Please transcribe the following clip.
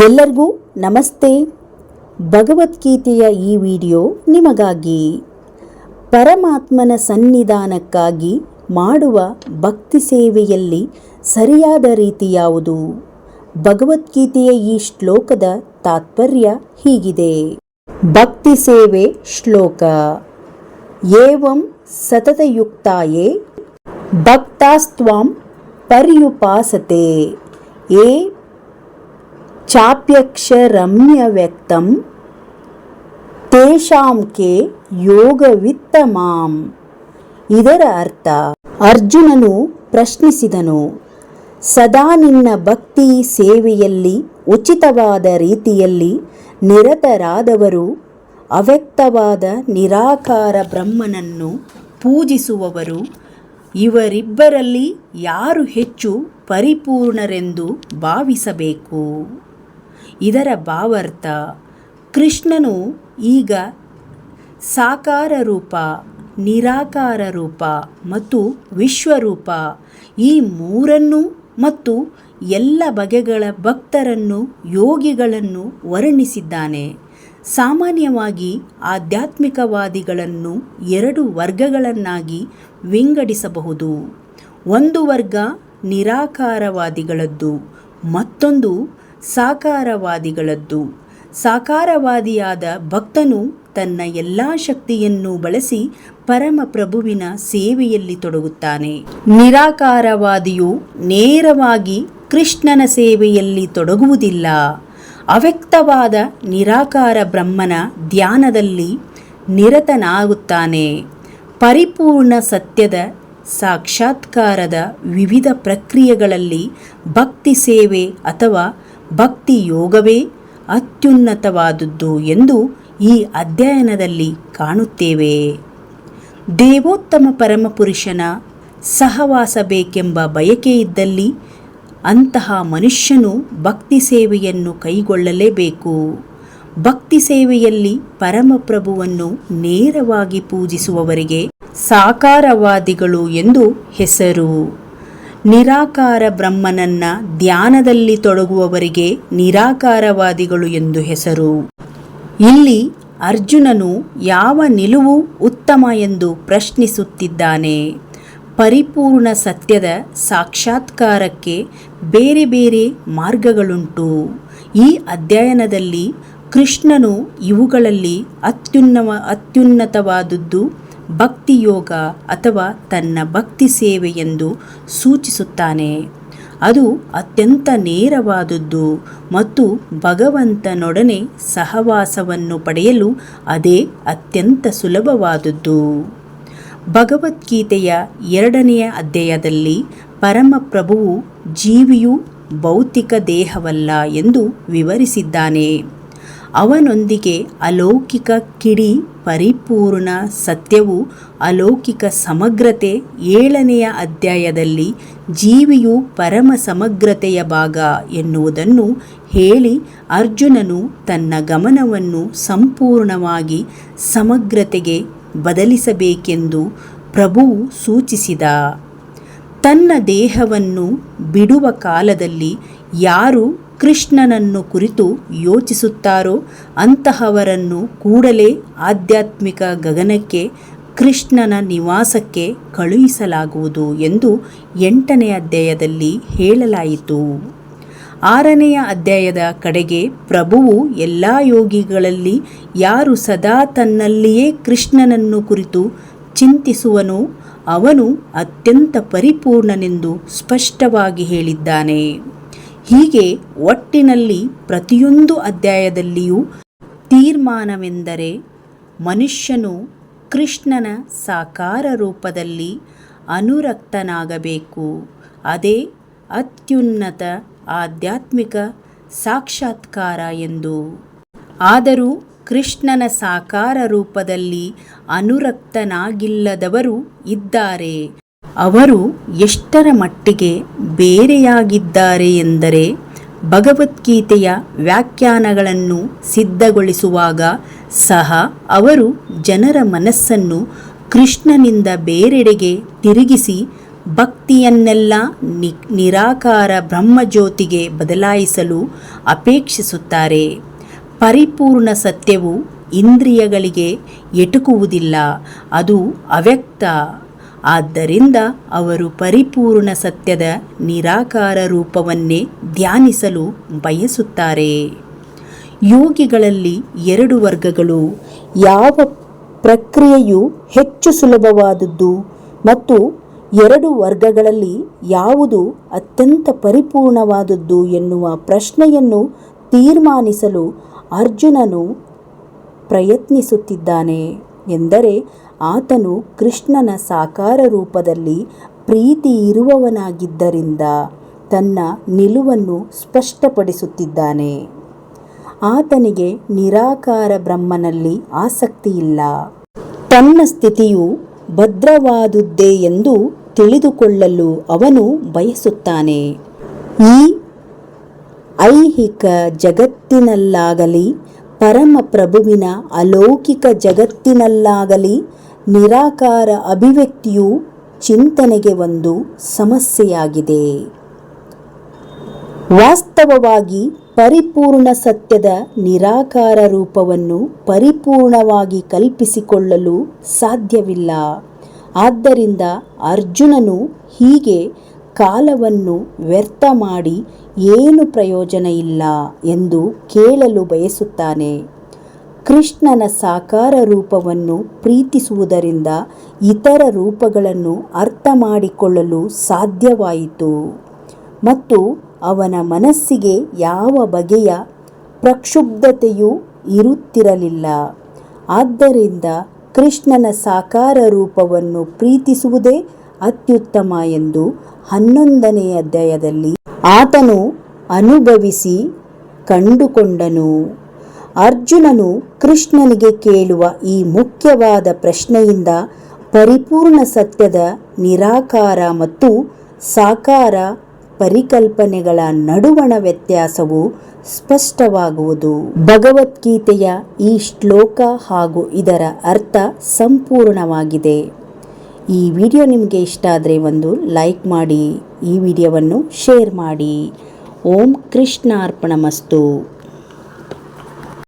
ಎಲ್ಲರಿಗೂ ನಮಸ್ತೆ. ಭಗವದ್ಗೀತೆಯ ಈ ವಿಡಿಯೋ ನಿಮಗಾಗಿ. ಪರಮಾತ್ಮನ ಸನ್ನಿಧಾನಕ್ಕಾಗಿ ಮಾಡುವ ಭಕ್ತಿ ಸೇವೆಯಲ್ಲಿ ಸರಿಯಾದ ರೀತಿ ಯಾವುದು? ಭಗವದ್ಗೀತೆಯ ಈ ಶ್ಲೋಕದ ತಾತ್ಪರ್ಯ ಹೀಗಿದೆ. ಭಕ್ತಿ ಸೇವೆ ಶ್ಲೋಕ. ಏವಂ ಸತತಯುಕ್ತಾಯೇ ಭಕ್ತಾಸ್ತ್ವಾಂ ಪರ್ಯುಪಾಸತೆ. ಏ ಚಾಪ್ಯಕ್ಷರಮ್ಯವ್ಯಕ್ತಂ ತೇಷಾಂ ಕೆ ಯೋಗವಿತ್ತಮಾಂ. ಇದರ ಅರ್ಥ, ಅರ್ಜುನನು ಪ್ರಶ್ನಿಸಿದನು, ಸದಾ ನಿನ್ನ ಭಕ್ತಿ ಸೇವೆಯಲ್ಲಿ, ಉಚಿತವಾದ ರೀತಿಯಲ್ಲಿ ನಿರತರಾದವರು, ಅವ್ಯಕ್ತವಾದ ನಿರಾಕಾರ ಬ್ರಹ್ಮನನ್ನು ಪೂಜಿಸುವವರು, ಇವರಿಬ್ಬರಲ್ಲಿ ಯಾರು ಹೆಚ್ಚು ಪರಿಪೂರ್ಣರೆಂದು ಭಾವಿಸಬೇಕು? ಇದರ ಭಾವಾರ್ಥ ಕೃಷ್ಣನು ಈಗ ಸಾಕಾರ ರೂಪ ನಿರಾಕಾರ ರೂಪ ಮತ್ತು ವಿಶ್ವರೂಪ. ಈ ಮೂರನ್ನು ಮತ್ತು ಎಲ್ಲ ಬಗೆಗಳ ಭಕ್ತರನ್ನು, ಯೋಗಿಗಳನ್ನು ವರ್ಣಿಸಿದ್ದಾನೆ. ಸಾಮಾನ್ಯವಾಗಿ ಆಧ್ಯಾತ್ಮಿಕವಾದಿಗಳನ್ನು ಎರಡು ವರ್ಗಗಳನ್ನಾಗಿ ವಿಂಗಡಿಸಬಹುದು. ಒಂದು ವರ್ಗ ನಿರಾಕಾರವಾದಿಗಳದ್ದು, ಮತ್ತೊಂದು ಸಾಕಾರವಾದಿಗಳದ್ದು. ಸಾಕಾರವಾದಿಯಾದ ಭಕ್ತನು ತನ್ನ ಎಲ್ಲ ಶಕ್ತಿಯನ್ನು ಬಳಸಿ ಪರಮಪ್ರಭುವಿನ ಸೇವೆಯಲ್ಲಿ ತೊಡಗುತ್ತಾನೆ. ನಿರಾಕಾರವಾದಿಯು ನೇರವಾಗಿ ಕೃಷ್ಣನ ಸೇವೆಯಲ್ಲಿ ತೊಡಗುವುದಿಲ್ಲ. ಅವ್ಯಕ್ತವಾದ ನಿರಾಕಾರ ಬ್ರಹ್ಮನ ಧ್ಯಾನದಲ್ಲಿ ನಿರತನಾಗುತ್ತಾನೆ. ಪರಿಪೂರ್ಣ ಸತ್ಯದ ಸಾಕ್ಷಾತ್ಕಾರದ ವಿವಿಧ ಪ್ರಕ್ರಿಯೆಗಳಲ್ಲಿ ಭಕ್ತಿ ಸೇವೆ ಅಥವಾ ಭಕ್ತಿ ಯೋಗವೇ ಅತ್ಯುನ್ನತವಾದದ್ದು ಎಂದು ಈ ಅಧ್ಯಯನದಲ್ಲಿ ಕಾಣುತ್ತೇವೆ. ದೇವೋತ್ತಮ ಪರಮಪುರುಷನ ಸಹವಾಸ ಬೇಕೆಂಬ ಬಯಕೆ ಇದ್ದಲ್ಲಿ ಅಂತಹ ಮನುಷ್ಯನು ಭಕ್ತಿ ಸೇವೆಯನ್ನು ಕೈಗೊಳ್ಳಲೇಬೇಕು. ಭಕ್ತಿ ಸೇವೆಯಲ್ಲಿ ಪರಮಪ್ರಭುವನ್ನು ನೇರವಾಗಿ ಪೂಜಿಸುವವರಿಗೆ ಸಾಕಾರವಾದಿಗಳು ಎಂದು ಹೆಸರು. ನಿರಾಕಾರ ಬ್ರಹ್ಮನನ್ನ ಧ್ಯಾನದಲ್ಲಿ ತೊಡಗುವವರಿಗೆ ನಿರಾಕಾರವಾದಿಗಳು ಎಂದು ಹೆಸರು. ಇಲ್ಲಿ ಅರ್ಜುನನು ಯಾವ ನಿಲುವು ಉತ್ತಮ ಎಂದು ಪ್ರಶ್ನಿಸುತ್ತಿದ್ದಾನೆ. ಪರಿಪೂರ್ಣ ಸತ್ಯದ ಸಾಕ್ಷಾತ್ಕಾರಕ್ಕೆ ಬೇರೆ ಬೇರೆ ಮಾರ್ಗಗಳುಂಟು. ಈ ಅಧ್ಯಯನದಲ್ಲಿ ಕೃಷ್ಣನು ಇವುಗಳಲ್ಲಿ ಅತ್ಯುನ್ನವ, ಅತ್ಯುನ್ನತವಾದದ್ದು ಭಕ್ತಿಯೋಗ ಅಥವಾ ತನ್ನ ಭಕ್ತಿ ಸೇವೆ ಎಂದು ಸೂಚಿಸುತ್ತಾನೆ. ಅದು ಅತ್ಯಂತ ನೇರವಾದದ್ದು ಮತ್ತು ಭಗವಂತನೊಡನೆ ಸಹವಾಸವನ್ನು ಪಡೆಯಲು ಅದೇ ಅತ್ಯಂತ ಸುಲಭವಾದದ್ದು. ಭಗವದ್ಗೀತೆಯ ಎರಡನೆಯ ಅಧ್ಯಾಯದಲ್ಲಿ ಪರಮಪ್ರಭುವು ಜೀವಿಯು ಭೌತಿಕ ದೇಹವಲ್ಲ ಎಂದು ವಿವರಿಸಿದ್ದಾನೆ. ಅವನೊಂದಿಗೆ ಅಲೌಕಿಕ ಕಿಡಿ ಪರಿಪೂರ್ಣ ಸತ್ಯವು ಅಲೌಕಿಕ ಸಮಗ್ರತೆ ಏಳನೆಯ ಅಧ್ಯಾಯದಲ್ಲಿ ಜೀವಿಯು ಪರಮ ಸಮಗ್ರತೆಯ ಭಾಗ ಎನ್ನುವುದನ್ನು ಹೇಳಿ ಅರ್ಜುನನು ತನ್ನ ಗಮನವನ್ನು ಸಂಪೂರ್ಣವಾಗಿ ಸಮಗ್ರತೆಗೆ ಬದಲಿಸಬೇಕೆಂದು ಪ್ರಭುವು ಸೂಚಿಸಿದ. ತನ್ನ ದೇಹವನ್ನು ಬಿಡುವ ಕಾಲದಲ್ಲಿ ಯಾರು ಕೃಷ್ಣನನ್ನು ಕುರಿತು ಯೋಚಿಸುತ್ತಾರೋ ಅಂತಹವರನ್ನು ಕೂಡಲೇ ಆಧ್ಯಾತ್ಮಿಕ ಗಗನಕ್ಕೆ, ಕೃಷ್ಣನ ನಿವಾಸಕ್ಕೆ ಕಳುಹಿಸಲಾಗುವುದು ಎಂದು ಎಂಟನೇ ಅಧ್ಯಾಯದಲ್ಲಿ ಹೇಳಲಾಯಿತು. ಆರನೆಯ ಅಧ್ಯಾಯದ ಕಡೆಗೆ ಪ್ರಭುವು ಎಲ್ಲ ಯೋಗಿಗಳಲ್ಲಿ ಯಾರು ಸದಾ ತನ್ನಲ್ಲಿಯೇ ಕೃಷ್ಣನನ್ನು ಕುರಿತು ಚಿಂತಿಸುವನೋ ಅವನು ಅತ್ಯಂತ ಪರಿಪೂರ್ಣನೆಂದು ಸ್ಪಷ್ಟವಾಗಿ ಹೇಳಿದ್ದಾನೆ. ಹೀಗೆ ಒಟ್ಟಿನಲ್ಲಿ ಪ್ರತಿಯೊಂದು ಅಧ್ಯಾಯದಲ್ಲಿಯೂ ತೀರ್ಮಾನವೆಂದರೆ ಮನುಷ್ಯನು ಕೃಷ್ಣನ ಸಾಕಾರ ರೂಪದಲ್ಲಿ ಅನುರಕ್ತನಾಗಬೇಕು. ಅದೇ ಅತ್ಯುನ್ನತ ಆಧ್ಯಾತ್ಮಿಕ ಸಾಕ್ಷಾತ್ಕಾರ ಎಂದು. ಆದರೂ ಕೃಷ್ಣನ ಸಾಕಾರ ರೂಪದಲ್ಲಿ ಅನುರಕ್ತನಾಗಿಲ್ಲದವರು ಇದ್ದಾರೆ. ಅವರು ಎಷ್ಟರ ಮಟ್ಟಿಗೆ ಬೇರೆಯಾಗಿದ್ದಾರೆ ಎಂದರೆ ಭಗವದ್ಗೀತೆಯ ವ್ಯಾಖ್ಯಾನಗಳನ್ನು ಸಿದ್ಧಗೊಳಿಸುವಾಗ ಸಹ ಅವರು ಜನರ ಮನಸ್ಸನ್ನು ಕೃಷ್ಣನಿಂದ ಬೇರೆಡೆಗೆ ತಿರುಗಿಸಿ ಭಕ್ತಿಯನ್ನೆಲ್ಲ ನಿ, ನಿರಾಕಾರ ಬ್ರಹ್ಮಜ್ಯೋತಿಗೆ ಬದಲಾಯಿಸಲು ಅಪೇಕ್ಷಿಸುತ್ತಾರೆ. ಪರಿಪೂರ್ಣ ಸತ್ಯವು ಇಂದ್ರಿಯಗಳಿಗೆ ಎಟುಕುವುದಿಲ್ಲ, ಅದು ಅವ್ಯಕ್ತ. ಆದ್ದರಿಂದ ಅವರು ಪರಿಪೂರ್ಣ ಸತ್ಯದ ನಿರಾಕಾರ ರೂಪವನ್ನೇ ಧ್ಯಾನಿಸಲು ಬಯಸುತ್ತಾರೆ. ಯೋಗಿಗಳಲ್ಲಿ ಎರಡು ವರ್ಗಗಳು, ಯಾವ ಪ್ರಕ್ರಿಯೆಯು ಹೆಚ್ಚು ಸುಲಭವಾದದ್ದು ಮತ್ತು ಎರಡು ವರ್ಗಗಳಲ್ಲಿ ಯಾವುದು ಅತ್ಯಂತ ಪರಿಪೂರ್ಣವಾದದ್ದು ಎನ್ನುವ ಪ್ರಶ್ನೆಯನ್ನು ತೀರ್ಮಾನಿಸಲು ಅರ್ಜುನನು ಪ್ರಯತ್ನಿಸುತ್ತಿದ್ದಾನೆ, ಎಂದರೆ ಆತನು ಕೃಷ್ಣನ ಸಾಕಾರ ರೂಪದಲ್ಲಿ ಪ್ರೀತಿ ಇರುವವನಾಗಿದ್ದರಿಂದ ತನ್ನ ನಿಲುವನ್ನು ಸ್ಪಷ್ಟಪಡಿಸುತ್ತಿದ್ದಾನೆ. ಆತನಿಗೆ ನಿರಾಕಾರ ಬ್ರಹ್ಮನಲ್ಲಿ ಆಸಕ್ತಿಯಿಲ್ಲ. ತನ್ನ ಸ್ಥಿತಿಯು ಭದ್ರವಾದುದ್ದೇ ಎಂದು ತಿಳಿದುಕೊಳ್ಳಲು ಅವನು ಬಯಸುತ್ತಾನೆ. ಈ ಐಹಿಕ ಜಗತ್ತಿನಲ್ಲಾಗಲಿ, ಪರಮಪ್ರಭುವಿನ ಅಲೌಕಿಕ ಜಗತ್ತಿನಲ್ಲಾಗಲಿ ನಿರಾಕಾರ ಅಭಿವ್ಯಕ್ತಿಯು ಚಿಂತನೆಗೆ ಒಂದು ಸಮಸ್ಯೆಯಾಗಿದೆ. ವಾಸ್ತವವಾಗಿ ಪರಿಪೂರ್ಣ ಸತ್ಯದ ನಿರಾಕಾರ ರೂಪವನ್ನು ಪರಿಪೂರ್ಣವಾಗಿ ಕಲ್ಪಿಸಿಕೊಳ್ಳಲು ಸಾಧ್ಯವಿಲ್ಲ. ಆದ್ದರಿಂದ ಅರ್ಜುನನು ಹೀಗೆ ಕಾಲವನ್ನು ವ್ಯರ್ಥ ಮಾಡಿ ಏನು ಪ್ರಯೋಜನ ಇಲ್ಲ ಎಂದು ಕೇಳಲು ಬಯಸುತ್ತಾನೆ. ಕೃಷ್ಣನ ಸಾಕಾರ ರೂಪವನ್ನು ಪ್ರೀತಿಸುವುದರಿಂದ ಇತರ ರೂಪಗಳನ್ನು ಅರ್ಥ ಮಾಡಿಕೊಳ್ಳಲು ಸಾಧ್ಯವಾಯಿತು. ಮತ್ತು ಅವನ ಮನಸ್ಸಿಗೆ ಯಾವ ಬಗೆಯ ಪ್ರಕ್ಷುಬ್ಧತೆಯೂ ಇರುತ್ತಿರಲಿಲ್ಲ. ಆದ್ದರಿಂದ ಕೃಷ್ಣನ ಸಾಕಾರ ರೂಪವನ್ನು ಪ್ರೀತಿಸುವುದೇ ಅತ್ಯುತ್ತಮ ಎಂದು ಹನ್ನೊಂದನೆಯ ಅಧ್ಯಾಯದಲ್ಲಿ ಆತನು ಅನುಭವಿಸಿ ಕಂಡುಕೊಂಡನು. ಅರ್ಜುನನು ಕೃಷ್ಣನಿಗೆ ಕೇಳುವ ಈ ಮುಖ್ಯವಾದ ಪ್ರಶ್ನೆಯಿಂದ ಪರಿಪೂರ್ಣ ಸತ್ಯದ ನಿರಾಕಾರ ಮತ್ತು ಸಾಕಾರ ಪರಿಕಲ್ಪನೆಗಳ ನಡುವಣ ವ್ಯತ್ಯಾಸವು ಸ್ಪಷ್ಟವಾಗುವುದು. ಭಗವದ್ಗೀತೆಯ ಈ ಶ್ಲೋಕ ಹಾಗೂ ಇದರ ಅರ್ಥ ಸಂಪೂರ್ಣವಾಗಿದೆ. ಈ ವಿಡಿಯೋ ನಿಮಗೆ ಇಷ್ಟ ಆದರೆ ಒಂದು ಲೈಕ್ ಮಾಡಿ, ಈ ವಿಡಿಯೋವನ್ನು ಶೇರ್ ಮಾಡಿ. ಓಂ ಕೃಷ್ಣಾರ್ಪಣಮಸ್ತು.